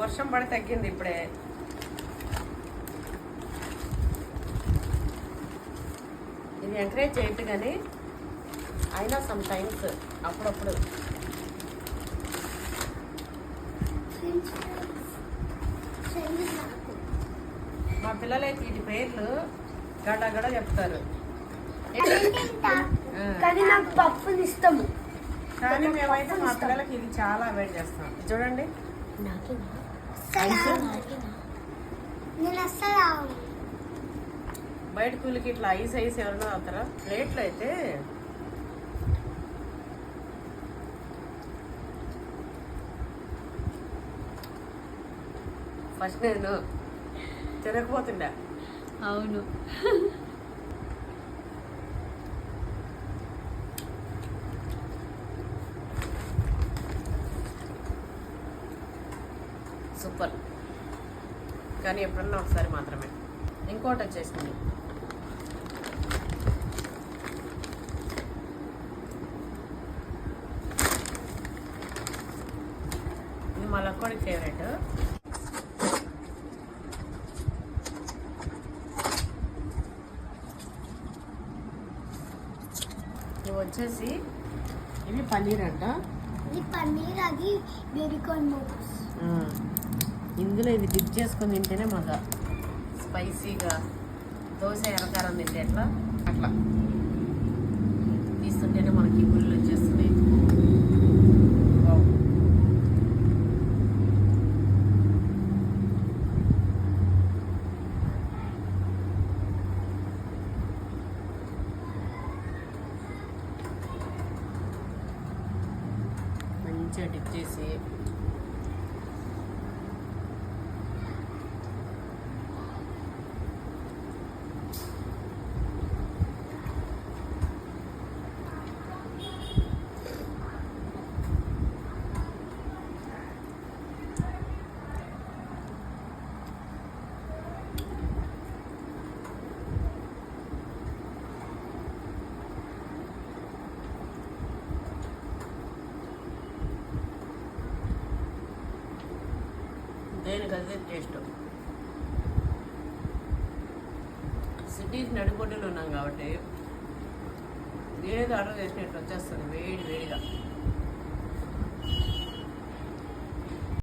వర్షం పడి తగ్గింది ఇప్పుడే. ఇది ఎంకరేజ్ చేయొద్దు కానీ అయినా సమ్ టైమ్స్ అప్పుడప్పుడు. మా పిల్లలైతే వీటి పేర్లు గడ గడ చెప్తారు. కానీ నాకు పప్పులు ఇష్టము. కానీ మేమైతే మా పిల్లలకి ఇది చాలా అవాయిడ్ చేస్తాం. చూడండి. బయట కూలికి ఇట్లా ఐస్ ఐస్ ఎవరైనా అవుతారా ప్లేట్లు అయితే. ఫస్ట్ నేను తిరగపోతుండే అవును. సూపర్. కానీ ఎప్పుడన్నా ఒకసారి మాత్రమే. ఇంకోటి వచ్చేసింది. ఇది మా లక్కోడికి ఫేవరెట్ ఇవి వచ్చేసి ఇవి పన్నీర్ అంట. ఇది పన్నీర్ అది బేబీకార్న్ మోమోస్. ఆ, ఇందులో ఇది డిప్ చేసుకొని తింటేనే మజా. స్పైసీగా దోశ ఎరకారం తింటే ఎట్లా? అట్లా. తీస్తుంటేనే మనకి గుళ్ళు వచ్చేస్తుంది వావ్. మంచిగా డిప్ చేసి దేనికి అదే టేస్ట్ సిటీస్ నడిపోటీలో ఉన్నాం కాబట్టి ఏది ఆర్డర్ చేసినట్టు వచ్చేస్తుంది వేడి వేడిగా.